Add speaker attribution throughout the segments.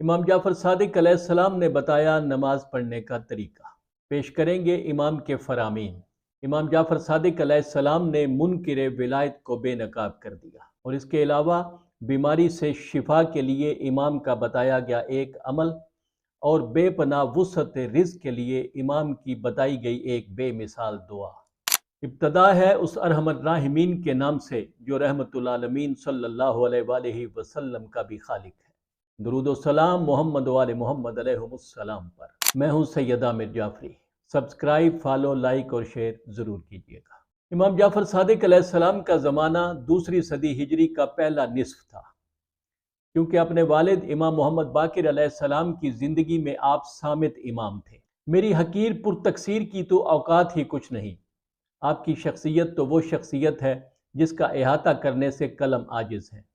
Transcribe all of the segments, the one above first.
Speaker 1: امام جعفر صادق علیہ السلام نے بتایا نماز پڑھنے کا طریقہ۔ پیش کریں گے امام کے فرامین۔ امام جعفر صادق علیہ السلام نے منکر ولایت کو بے نقاب کر دیا اور اس کے علاوہ بیماری سے شفا کے لیے امام کا بتایا گیا ایک عمل اور بے پناہ وسعت رزق کے لیے امام کی بتائی گئی ایک بے مثال دعا۔ ابتدا ہے اس ارحم الراحمین کے نام سے جو رحمت العالمین صلی اللہ علیہ وآلہ وسلم کا بھی خالق ہے۔ درود و سلام محمد وال محمد علیہ السلام پر۔ میں ہوں سیدہ مر جعفری۔ سبسکرائب، فالو، لائک اور شیئر ضرور کیجیے گا۔ امام جعفر صادق علیہ السلام کا زمانہ دوسری صدی ہجری کا پہلا نصف تھا۔ کیونکہ اپنے والد امام محمد باقر علیہ السلام کی زندگی میں آپ سامت امام تھے۔ میری حقیر پر تقسیر کی تو اوقات ہی کچھ نہیں۔ آپ کی شخصیت تو وہ شخصیت ہے جس کا احاطہ کرنے سے قلم عاجز ہے۔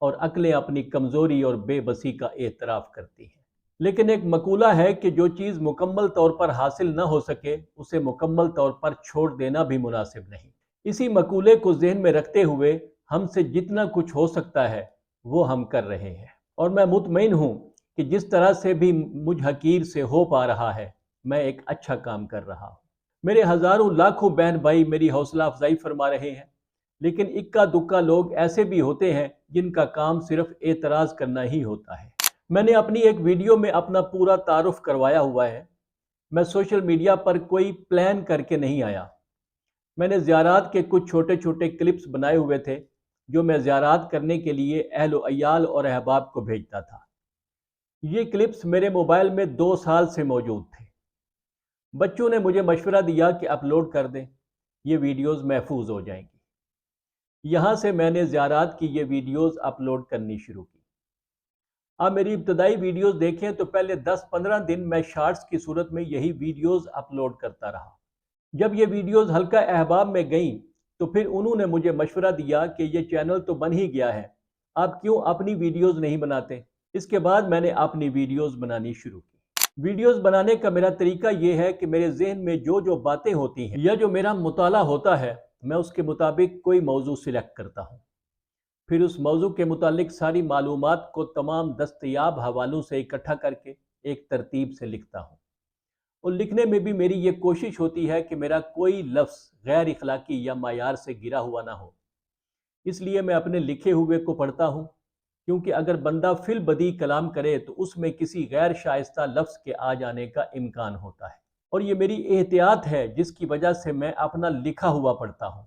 Speaker 1: اور عقلیں اپنی کمزوری اور بے بسی کا اعتراف کرتی ہیں۔ لیکن ایک مقولہ ہے کہ جو چیز مکمل طور پر حاصل نہ ہو سکے، اسے مکمل طور پر چھوڑ دینا بھی مناسب نہیں۔ اسی مقولے کو ذہن میں رکھتے ہوئے ہم سے جتنا کچھ ہو سکتا ہے، وہ ہم کر رہے ہیں۔ اور میں مطمئن ہوں کہ جس طرح سے بھی مجھ حقیر سے ہو پا رہا ہے، میں ایک اچھا کام کر رہا ہوں۔ میرے ہزاروں لاکھوں بہن بھائی میری حوصلہ افزائی فرما رہے ہیں۔ لیکن اکا دکا لوگ ایسے بھی ہوتے ہیں جن کا کام صرف اعتراض کرنا ہی ہوتا ہے۔ میں نے اپنی ایک ویڈیو میں اپنا پورا تعارف کروایا ہوا ہے۔ میں سوشل میڈیا پر کوئی پلان کر کے نہیں آیا۔ میں نے زیارات کے کچھ چھوٹے چھوٹے کلپس بنائے ہوئے تھے جو میں زیارات کرنے کے لیے اہل و عیال اور احباب کو بھیجتا تھا۔ یہ کلپس میرے موبائل میں دو سال سے موجود تھے۔ بچوں نے مجھے مشورہ دیا کہ اپلوڈ کر دیں۔ یہ ویڈیوز محفوظ ہو جائیں گی۔ یہاں سے میں نے زیارات کی یہ ویڈیوز اپلوڈ کرنی شروع کی۔ آپ میری ابتدائی ویڈیوز دیکھیں تو پہلے دس پندرہ دن میں شارٹس کی صورت میں یہی ویڈیوز اپلوڈ کرتا رہا۔ جب یہ ویڈیوز ہلکا احباب میں گئیں تو پھر انہوں نے مجھے مشورہ دیا کہ یہ چینل تو بن ہی گیا ہے، آپ کیوں اپنی ویڈیوز نہیں بناتے؟ اس کے بعد میں نے اپنی ویڈیوز بنانی شروع کی۔ ویڈیوز بنانے کا میرا طریقہ یہ ہے کہ میرے ذہن میں جو جو باتیں ہوتی ہیں یا جو میرا مطالعہ ہوتا ہے میں اس کے مطابق کوئی موضوع سلیکٹ کرتا ہوں۔ پھر اس موضوع کے متعلق ساری معلومات کو تمام دستیاب حوالوں سے اکٹھا کر کے ایک ترتیب سے لکھتا ہوں۔ اور لکھنے میں بھی میری یہ کوشش ہوتی ہے کہ میرا کوئی لفظ غیر اخلاقی یا معیار سے گرا ہوا نہ ہو۔ اس لیے میں اپنے لکھے ہوئے کو پڑھتا ہوں، کیونکہ اگر بندہ فل بدی کلام کرے تو اس میں کسی غیر شائستہ لفظ کے آ جانے کا امکان ہوتا ہے۔ اور یہ میری احتیاط ہے جس کی وجہ سے میں اپنا لکھا ہوا پڑھتا ہوں۔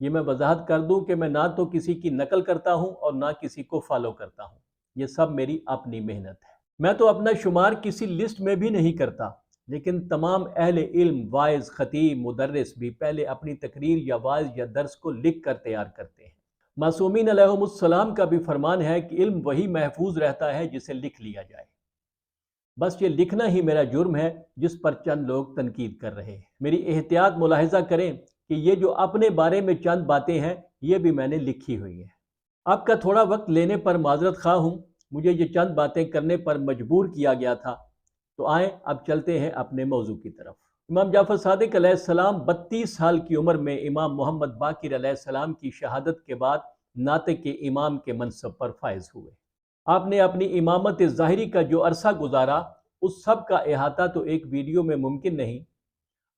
Speaker 1: یہ میں وضاحت کر دوں کہ میں نہ تو کسی کی نقل کرتا ہوں اور نہ کسی کو فالو کرتا ہوں۔ یہ سب میری اپنی محنت ہے۔ میں تو اپنا شمار کسی لسٹ میں بھی نہیں کرتا، لیکن تمام اہل علم، وائز، خطیب، مدرس بھی پہلے اپنی تقریر یا وائز یا درس کو لکھ کر تیار کرتے ہیں۔ معصومین علیہ السلام کا بھی فرمان ہے کہ علم وہی محفوظ رہتا ہے جسے لکھ لیا جائے۔ بس یہ لکھنا ہی میرا جرم ہے جس پر چند لوگ تنقید کر رہے ہیں۔ میری احتیاط ملاحظہ کریں کہ یہ جو اپنے بارے میں چند باتیں ہیں، یہ بھی میں نے لکھی ہوئی ہیں۔ آپ کا تھوڑا وقت لینے پر معذرت خواہ ہوں، مجھے یہ چند باتیں کرنے پر مجبور کیا گیا تھا۔ تو آئیں، اب چلتے ہیں اپنے موضوع کی طرف۔ امام جعفر صادق علیہ السلام بتیس سال کی عمر میں امام محمد باقر علیہ السلام کی شہادت کے بعد ناطق کے امام کے منصب پر فائز ہوئے۔ آپ نے اپنی امامت ظاہری کا جو عرصہ گزارا، اس سب کا احاطہ تو ایک ویڈیو میں ممکن نہیں۔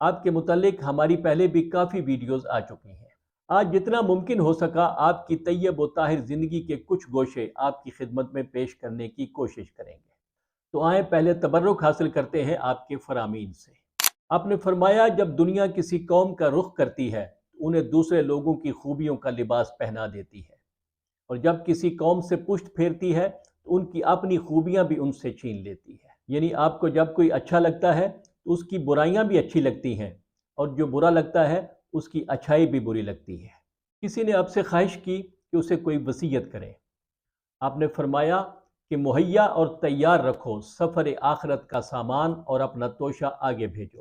Speaker 1: آپ کے متعلق ہماری پہلے بھی کافی ویڈیوز آ چکی ہیں۔ آج جتنا ممکن ہو سکا، آپ کی طیب و طاہر زندگی کے کچھ گوشے آپ کی خدمت میں پیش کرنے کی کوشش کریں گے۔ تو آئیں، پہلے تبرک حاصل کرتے ہیں آپ کے فرامین سے۔ آپ نے فرمایا، جب دنیا کسی قوم کا رخ کرتی ہے انہیں دوسرے لوگوں کی خوبیوں کا لباس پہنا دیتی ہے۔ اور جب کسی قوم سے پشت پھیرتی ہے تو ان کی اپنی خوبیاں بھی ان سے چھین لیتی ہے۔ یعنی آپ کو جب کوئی اچھا لگتا ہے تو اس کی برائیاں بھی اچھی لگتی ہیں اور جو برا لگتا ہے اس کی اچھائی بھی بری لگتی ہے۔ کسی نے آپ سے خواہش کی کہ اسے کوئی وصیت کرے۔ آپ نے فرمایا کہ مہیا اور تیار رکھو، سفر آخرت کا سامان اور اپنا توشہ آگے بھیجو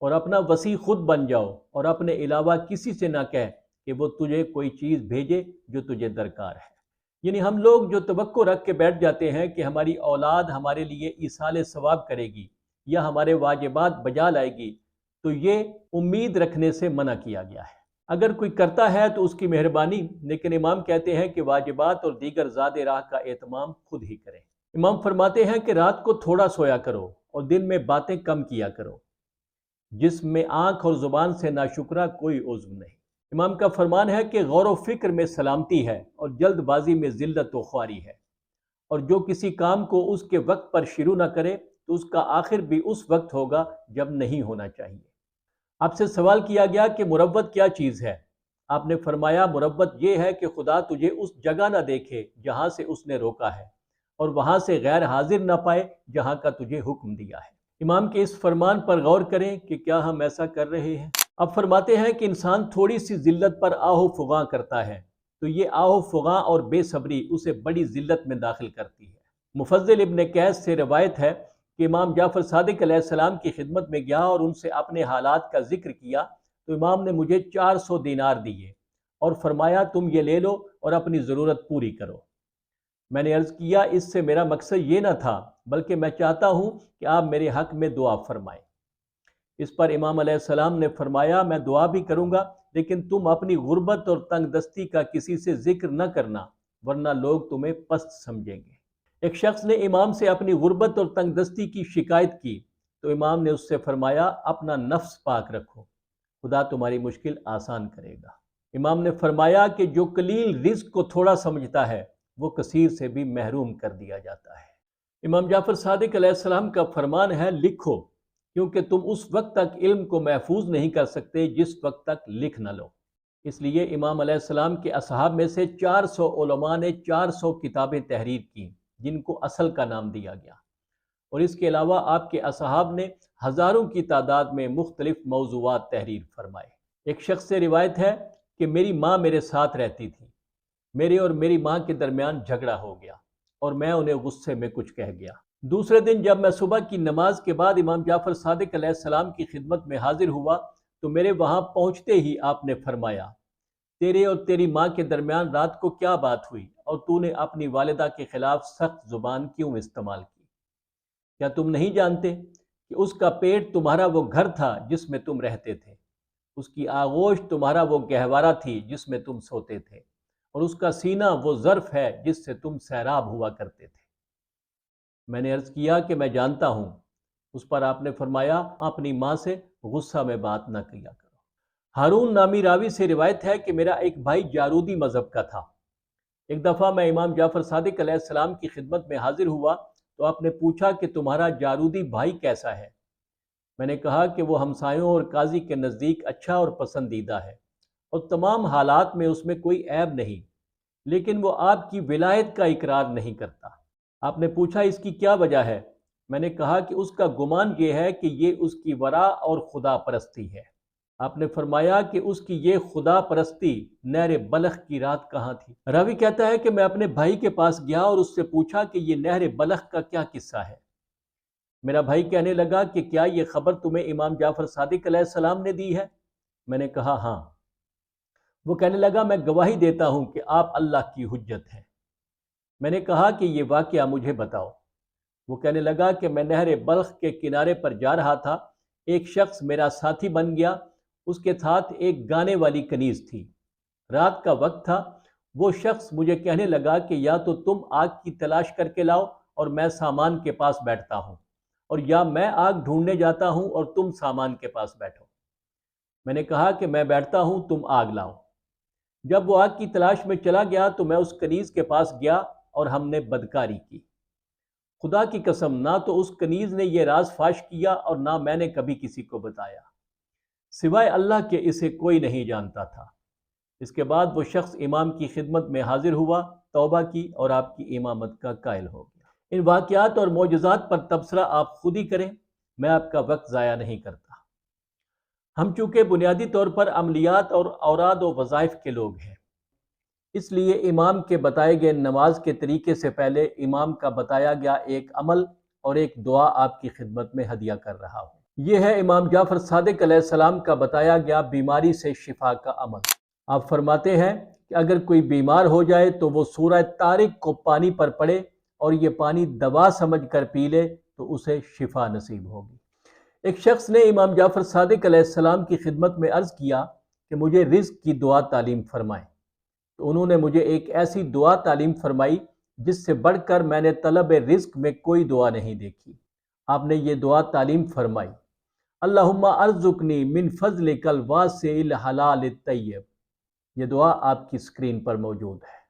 Speaker 1: اور اپنا وسیع خود بن جاؤ اور اپنے علاوہ کسی سے نہ کہہ کہ وہ تجھے کوئی چیز بھیجے جو تجھے درکار ہے۔ یعنی ہم لوگ جو توقع رکھ کے بیٹھ جاتے ہیں کہ ہماری اولاد ہمارے لیے اصال ثواب کرے گی یا ہمارے واجبات بجا لائے گی، تو یہ امید رکھنے سے منع کیا گیا ہے۔ اگر کوئی کرتا ہے تو اس کی مہربانی، لیکن امام کہتے ہیں کہ واجبات اور دیگر زیادہ راہ کا اہتمام خود ہی کریں۔ امام فرماتے ہیں کہ رات کو تھوڑا سویا کرو اور دن میں باتیں کم کیا کرو، جس میں آنکھ اور زبان سے ناشکرہ کوئی عضو نہیں۔ امام کا فرمان ہے کہ غور و فکر میں سلامتی ہے اور جلد بازی میں ذلت و خواری ہے۔ اور جو کسی کام کو اس کے وقت پر شروع نہ کرے تو اس کا آخر بھی اس وقت ہوگا جب نہیں ہونا چاہیے۔ آپ سے سوال کیا گیا کہ مربت کیا چیز ہے؟ آپ نے فرمایا مربت یہ ہے کہ خدا تجھے اس جگہ نہ دیکھے جہاں سے اس نے روکا ہے اور وہاں سے غیر حاضر نہ پائے جہاں کا تجھے حکم دیا ہے۔ امام کے اس فرمان پر غور کریں کہ کیا ہم ایسا کر رہے ہیں۔ اب فرماتے ہیں کہ انسان تھوڑی سی ذلت پر آہو فغاں کرتا ہے۔ تو یہ آہو فغاں اور بے صبری اسے بڑی ذلت میں داخل کرتی ہے۔ مفضل ابن قیس سے روایت ہے کہ امام جعفر صادق علیہ السلام کی خدمت میں گیا اور ان سے اپنے حالات کا ذکر کیا۔ تو امام نے مجھے چار سو دینار دیے اور فرمایا تم یہ لے لو اور اپنی ضرورت پوری کرو۔ میں نے عرض کیا، اس سے میرا مقصد یہ نہ تھا، بلکہ میں چاہتا ہوں کہ آپ میرے حق میں دعا فرمائیں۔ اس پر امام علیہ السلام نے فرمایا، میں دعا بھی کروں گا، لیکن تم اپنی غربت اور تنگ دستی کا کسی سے ذکر نہ کرنا، ورنہ لوگ تمہیں پست سمجھیں گے۔ ایک شخص نے امام سے اپنی غربت اور تنگ دستی کی شکایت کی، تو امام نے اس سے فرمایا، اپنا نفس پاک رکھو، خدا تمہاری مشکل آسان کرے گا۔ امام نے فرمایا کہ جو کلیل رزق کو تھوڑا سمجھتا ہے، وہ کثیر سے بھی محروم کر دیا جاتا ہے۔ امام جعفر صادق علیہ السلام کا فرمان ہے، لکھو کیونکہ تم اس وقت تک علم کو محفوظ نہیں کر سکتے جس وقت تک لکھ نہ لو۔ اس لیے امام علیہ السلام کے اصحاب میں سے چار سو علماء نے چار سو کتابیں تحریر کیں، جن کو اصل کا نام دیا گیا۔ اور اس کے علاوہ آپ کے اصحاب نے ہزاروں کی تعداد میں مختلف موضوعات تحریر فرمائے۔ ایک شخص سے روایت ہے کہ میری ماں میرے ساتھ رہتی تھی۔ میرے اور میری ماں کے درمیان جھگڑا ہو گیا اور میں انہیں غصے میں کچھ کہہ گیا۔ دوسرے دن جب میں صبح کی نماز کے بعد امام جعفر صادق علیہ السلام کی خدمت میں حاضر ہوا تو میرے وہاں پہنچتے ہی آپ نے فرمایا، تیرے اور تیری ماں کے درمیان رات کو کیا بات ہوئی؟ اور تو نے اپنی والدہ کے خلاف سخت زبان کیوں استعمال کی؟ کیا تم نہیں جانتے کہ اس کا پیٹ تمہارا وہ گھر تھا جس میں تم رہتے تھے؟ اس کی آغوش تمہارا وہ گہوارہ تھی جس میں تم سوتے تھے، اور اس کا سینہ وہ ظرف ہے جس سے تم سیراب ہوا کرتے تھے۔ میں نے عرض کیا کہ میں جانتا ہوں۔ اس پر آپ نے فرمایا، اپنی ماں سے غصہ میں بات نہ کیا کرو۔ ہارون نامی راوی سے روایت ہے کہ میرا ایک بھائی جارودی مذہب کا تھا۔ ایک دفعہ میں امام جعفر صادق علیہ السلام کی خدمت میں حاضر ہوا تو آپ نے پوچھا کہ تمہارا جارودی بھائی کیسا ہے؟ میں نے کہا کہ وہ ہمسایوں اور قاضی کے نزدیک اچھا اور پسندیدہ ہے اور تمام حالات میں اس میں کوئی عیب نہیں، لیکن وہ آپ کی ولایت کا اقرار نہیں کرتا۔ آپ نے پوچھا اس کی کیا وجہ ہے؟ میں نے کہا کہ اس کا گمان یہ ہے کہ یہ اس کی ورا اور خدا پرستی ہے۔ آپ نے فرمایا کہ اس کی یہ خدا پرستی نہر بلخ کی رات کہاں تھی؟ راوی کہتا ہے کہ میں اپنے بھائی کے پاس گیا اور اس سے پوچھا کہ یہ نہر بلخ کا کیا قصہ ہے۔ میرا بھائی کہنے لگا کہ کیا یہ خبر تمہیں امام جعفر صادق علیہ السلام نے دی ہے؟ میں نے کہا ہاں۔ وہ کہنے لگا، میں گواہی دیتا ہوں کہ آپ اللہ کی حجت ہیں۔ میں نے کہا کہ یہ واقعہ مجھے بتاؤ۔ وہ کہنے لگا کہ میں نہر بلخ کے کنارے پر جا رہا تھا۔ ایک شخص میرا ساتھی بن گیا۔ اس کے ساتھ ایک گانے والی کنیز تھی۔ رات کا وقت تھا۔ وہ شخص مجھے کہنے لگا کہ یا تو تم آگ کی تلاش کر کے لاؤ اور میں سامان کے پاس بیٹھتا ہوں اور یا میں آگ ڈھونڈنے جاتا ہوں اور تم سامان کے پاس بیٹھو۔ میں نے کہا کہ میں بیٹھتا ہوں، تم آگ لاؤ۔ جب وہ آگ کی تلاش میں چلا گیا تو میں اس کنیز کے پاس گیا۔ اور ہم نے بدکاری کی۔ خدا کی قسم، نہ تو اس کنیز نے یہ راز فاش کیا اور نہ میں نے کبھی کسی کو بتایا۔ سوائے اللہ کے اسے کوئی نہیں جانتا تھا۔ اس کے بعد وہ شخص امام کی خدمت میں حاضر ہوا، توبہ کی اور آپ کی امامت کا قائل ہو گیا۔ ان واقعات اور معجزات پر تبصرہ آپ خود ہی کریں، میں آپ کا وقت ضائع نہیں کرتا۔ ہم چونکہ بنیادی طور پر عملیات اور اوراد و وظائف کے لوگ ہیں اس لیے امام کے بتائے گئے نماز کے طریقے سے پہلے امام کا بتایا گیا ایک عمل اور ایک دعا آپ کی خدمت میں ہدیہ کر رہا ہوں۔ یہ ہے امام جعفر صادق علیہ السلام کا بتایا گیا بیماری سے شفا کا عمل۔ آپ فرماتے ہیں کہ اگر کوئی بیمار ہو جائے تو وہ سورہ تارک کو پانی پر پڑے اور یہ پانی دوا سمجھ کر پی لے تو اسے شفا نصیب ہوگی۔ ایک شخص نے امام جعفر صادق علیہ السلام کی خدمت میں عرض کیا کہ مجھے رزق کی دعا تعلیم فرمائیں۔ تو انہوں نے مجھے ایک ایسی دعا تعلیم فرمائی جس سے بڑھ کر میں نے طلب رزق میں کوئی دعا نہیں دیکھی۔ آپ نے یہ دعا تعلیم فرمائی۔ اللہم ارزقنی من فضل کل واسع الحلال الطیب۔ یہ دعا آپ کی سکرین پر موجود ہے۔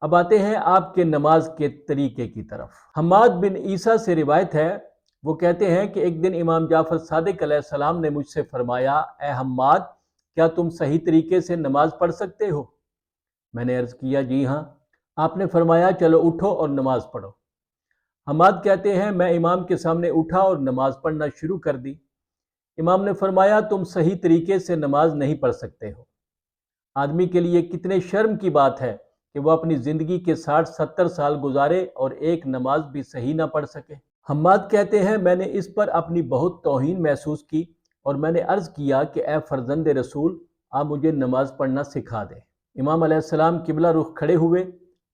Speaker 1: اب آتے ہیں آپ کے نماز کے طریقے کی طرف۔ حماد بن عیسیٰ سے روایت ہے، وہ کہتے ہیں کہ ایک دن امام جعفر صادق علیہ السلام نے مجھ سے فرمایا، اے حماد، کیا تم صحیح طریقے سے نماز پڑھ سکتے ہو؟ میں نے عرض کیا جی ہاں آپ نے فرمایا، چلو اٹھو اور نماز پڑھو۔ حماد کہتے ہیں، میں امام کے سامنے اٹھا اور نماز پڑھنا شروع کر دی۔ امام نے فرمایا، تم صحیح طریقے سے نماز نہیں پڑھ سکتے ہو۔ آدمی کے لیے کتنے شرم کی بات ہے کہ وہ اپنی زندگی کے ساٹھ ستر سال گزارے اور ایک نماز بھی صحیح نہ پڑھ سکے۔ حماد کہتے ہیں، میں نے اس پر اپنی بہت توہین محسوس کی اور میں نے عرض کیا کہ، اے فرزند رسول، آپ مجھے نماز پڑھنا سکھا دیں۔ امام علیہ السلام قبلہ رخ کھڑے ہوئے،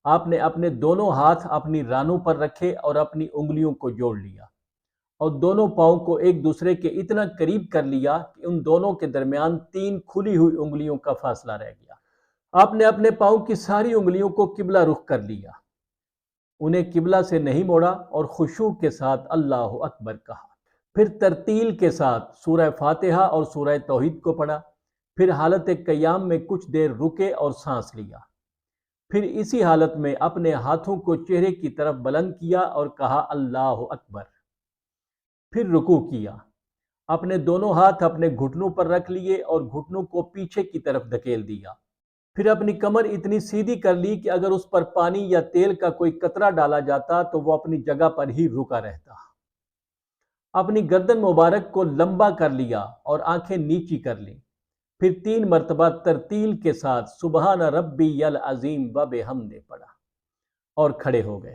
Speaker 1: آپ نے اپنے دونوں ہاتھ اپنی رانوں پر رکھے اور اپنی انگلیوں کو جوڑ لیا اور دونوں پاؤں کو ایک دوسرے کے اتنا قریب کر لیا کہ ان دونوں کے درمیان تین کھلی ہوئی انگلیوں کا فاصلہ رہ گیا۔ آپ نے اپنے پاؤں کی ساری انگلیوں کو قبلہ رخ کر لیا۔ انہیں قبلہ سے نہیں موڑا اور خوشو کے ساتھ اللہ اکبر کہا۔ پھر ترتیل کے ساتھ سورہ فاتحہ اور سورہ توحید کو پڑھا۔ پھر حالت قیام میں کچھ دیر رکے اور سانس لیا۔ پھر اسی حالت میں اپنے ہاتھوں کو چہرے کی طرف بلند کیا اور کہا، اللہ اکبر! پھر رکو کیا۔ اپنے دونوں ہاتھ اپنے گھٹنوں پر رکھ لیے اور گھٹنوں کو پیچھے کی طرف دھکیل دیا۔ پھر اپنی کمر اتنی سیدھی کر لی کہ اگر اس پر پانی یا تیل کا کوئی قطرہ ڈالا جاتا تو وہ اپنی جگہ پر ہی رکا رہتا۔ اپنی گردن مبارک کو لمبا کر لیا اور آنکھیں نیچی کر لیں۔ پھر تین مرتبہ ترتیل کے ساتھ سبحان ربی یل عظیم و بے ہم نے پڑھا اور کھڑے ہو گئے۔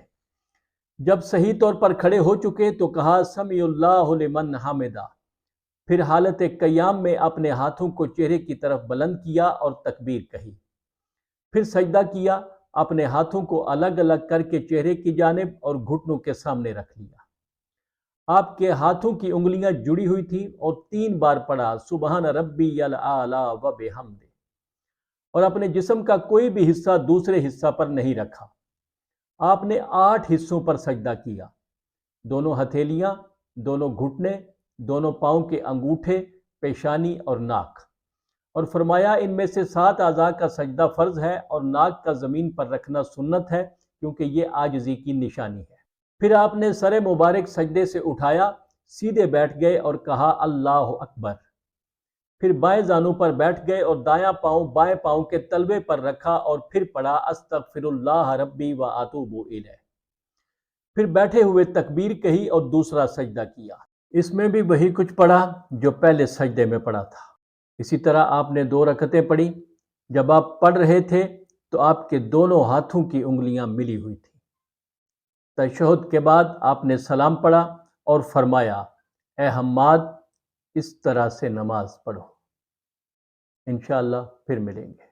Speaker 1: جب صحیح طور پر کھڑے ہو چکے تو کہا سمی اللہ لمن حامدہ پھر حالت قیام میں اپنے ہاتھوں کو چہرے کی طرف بلند کیا اور تکبیر کہی۔ پھر سجدہ کیا، اپنے ہاتھوں کو الگ الگ کر کے چہرے کی جانب اور گھٹنوں کے سامنے رکھ لیا۔ آپ کے ہاتھوں کی انگلیاں جڑی ہوئی تھی اور تین بار پڑھا، سبحان ربی و بحمد اور اپنے جسم کا کوئی بھی حصہ دوسرے حصہ پر نہیں رکھا۔ آپ نے آٹھ حصوں پر سجدہ کیا۔ دونوں ہتھیلیاں، دونوں گھٹنے، دونوں پاؤں کے انگوٹھے، پیشانی اور ناک۔ اور فرمایا، ان میں سے سات اعضاء کا سجدہ فرض ہے اور ناک کا زمین پر رکھنا سنت ہے کیونکہ یہ آجزی کی نشانی ہے۔ پھر آپ نے سر مبارک سجدے سے اٹھایا، سیدھے بیٹھ گئے اور کہا، اللہ اکبر۔ پھر بائیں زانوں پر بیٹھ گئے اور دایاں پاؤں بائیں پاؤں کے تلوے پر رکھا اور پھر پڑھا استغفر اللہ ربی و آتوب الیہ۔ پھر بیٹھے ہوئے تکبیر کہی اور دوسرا سجدہ کیا۔ اس میں بھی وہی کچھ پڑھا جو پہلے سجدے میں پڑھا تھا۔ اسی طرح آپ نے دو رکتیں پڑھی۔ جب آپ پڑھ رہے تھے تو آپ کے دونوں ہاتھوں کی انگلیاں ملی ہوئی تھیں۔ تشہد کے بعد آپ نے سلام پڑھا اور فرمایا، اے حماد، اس طرح سے نماز پڑھو۔ انشاءاللہ پھر ملیں گے۔